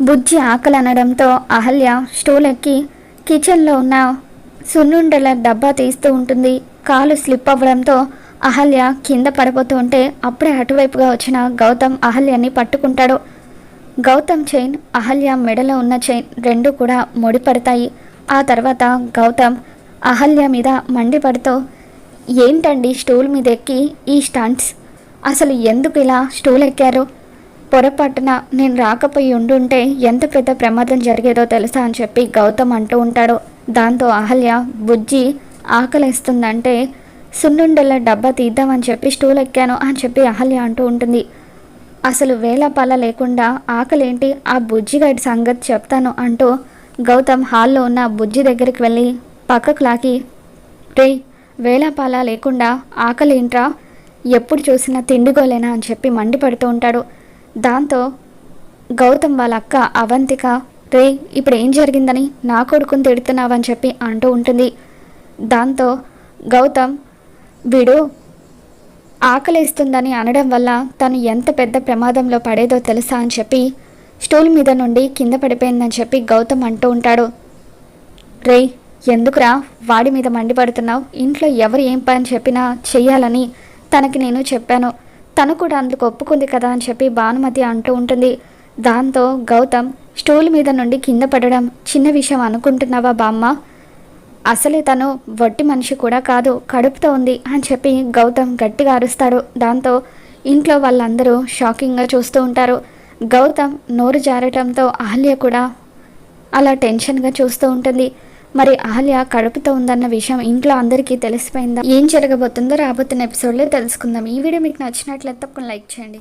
బుజ్జి ఆకలి అనడంతో అహల్య స్టూల్ ఎక్కి కిచెన్లో ఉన్న సున్నుండల డబ్బా తీస్తూ ఉంటుంది. కాలు స్లిప్ అవ్వడంతో అహల్య కింద పడిపోతూ ఉంటే అప్పుడే అటువైపుగా వచ్చిన గౌతమ్ అహల్యని పట్టుకుంటాడు. గౌతమ్ చైన్ అహల్య మెడలో ఉన్న చైన్ రెండు కూడా ముడిపడతాయి. ఆ తర్వాత గౌతమ్ అహల్య మీద మండిపడుతూ ఏంటండి స్టూల్ మీద ఎక్కి ఈ స్టంట్స్? అసలు ఎందుకు ఇలా స్టూల్ ఎక్కారు పొరపాటున నేను రాకపోయి ఉండుంటే ఎంత పెద్ద ప్రమాదం జరిగేదో తెలుసా అని చెప్పి గౌతమ్ అంటూ ఉంటాడు. దాంతో అహల్య బుజ్జి ఆకలిస్తుందంటే సున్నుండల డబ్బా తీద్దామని చెప్పి స్టూల్ ఎక్కాను అని చెప్పి అహల్య అంటూ ఉంటుంది. అసలు వేళపాల లేకుండా ఆకలేంటి? ఆ బుజ్జిగాడి సంగతి చెప్తాను అంటూ గౌతమ్ హాల్లో ఉన్న బుజ్జి దగ్గరికి వెళ్ళి పక్కకు లాగి రే వేలపాల లేకుండా ఆకలేంట్రా? ఎప్పుడు చూసినా తిండిగోలేనా? అని చెప్పి మండిపడుతూ ఉంటాడు. దాంతో గౌతమ్ వాళ్ళ అక్క అవంతిక రే ఇప్పుడు ఏం జరిగిందని నా కొడుకుని తిడుతున్నావని చెప్పి అంటూ ఉంటుంది. దాంతో గౌతమ్ వీడు ఆకలిస్తుందని అనడం వల్ల తను ఎంత పెద్ద ప్రమాదంలో పడేదో తెలుసా? అని చెప్పి స్టూల్ మీద నుండి కింద పడిపోయిందని చెప్పి గౌతమ్ అంటూ ఉంటాడు. రేయ్ ఎందుకురా వాడి మీద మండిపడుతున్నావు? ఇంట్లో ఎవరు ఏం పని చెప్పినా చెయ్యాలని తనకి నేను చెప్పాను. తను కూడా అందుకు ఒప్పుకుంది కదా అని చెప్పి భానుమతి అంటూ ఉంటుంది. దాంతో గౌతమ్ స్టూల్ మీద నుండి కింద పడడం చిన్న విషయం అనుకుంటున్నావా బామ్మ? అసలే తను వట్టి మనిషి కూడా కాదు కడుపుతో ఉంది అని చెప్పి గౌతమ్ గట్టిగా అరుస్తాడు. దాంతో ఇంట్లో వాళ్ళందరూ షాకింగ్గా చూస్తూ ఉంటారు. గౌతమ్ నోరు జారటంతో అహల్య కూడా అలా టెన్షన్గా చూస్తూ ఉంటుంది. మరి అహల్య కడుపుతో ఉందన్న విషయం ఇంట్లో అందరికీ తెలిసిపోయిందా? ఏం జరగబోతుందో రాబోతున్న ఎపిసోడ్లో తెలుసుకుందాం. ఈ వీడియో మీకు నచ్చినట్లయితే తప్పకుండా లైక్ చేయండి.